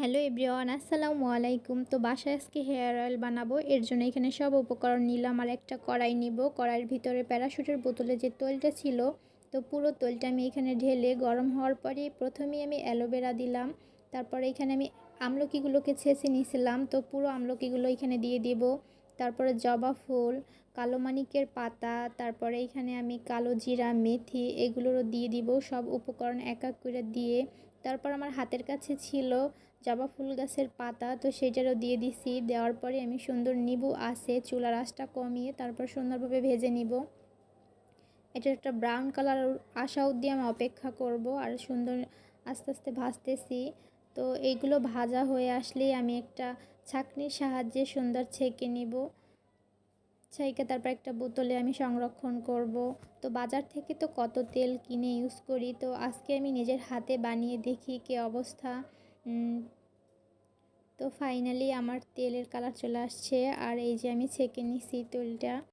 Hello everyone, আসসালামু আলাইকুম। তো বাসায় আজকে হেয়ার অয়েল বানাবো। এর জন্য এখানে সব উপকরণ নিলাম আর একটা কড়াই নিব। কড়াইয়ের ভিতরে প্যারাশুটের বোতলে যে তৈলটা ছিল, তো পুরো তৈলটা আমি এখানে ঢেলে গরম হওয়ার পরে প্রথমেই আমি অ্যালোভেরা দিলাম। তারপরে এখানে আমি আমলকিগুলোকে ছেঁচে নিয়েছিলাম, তো পুরো আমলকিগুলো এখানে দিয়ে দিব। তারপরে জবা ফুল, কালো মানিকের পাতা, তারপরে এখানে আমি কালো জিরা, মেথি এগুলোরও দিয়ে দিব সব উপকরণ এক এক করে দিয়ে। তারপর আমার হাতের কাছে ছিল জবা ফুল গাছের পাতা, তো সেটারও দিয়ে দিছি। দেওয়ার পরে আমি সুন্দর নিবু আসে চুলার আঁচটা কমিয়ে তারপর সুন্দরভাবে ভেজে নিব। এটা একটা ব্রাউন কালার আসা অবধি আমি অপেক্ষা করব আর সুন্দর আস্তে আস্তে ভাজতেছি। তো এইগুলো ভাজা হয়ে আসলেই আমি একটা ছাকনির সাহায্যে সুন্দর ছেঁকে নিব। ছাইকে তারপর একটা বোতলে আমি সংরক্ষণ করব। তো বাজার থেকে তো কত তেল কিনে ইউজ করি, তো আজকে আমি নিজের হাতে বানিয়ে দেখি কে অবস্থা। তো ফাইনালি আমার তেলের কালার চলে আসছে, আর এই যে আমি ছেঁকে নিছি তেলটা।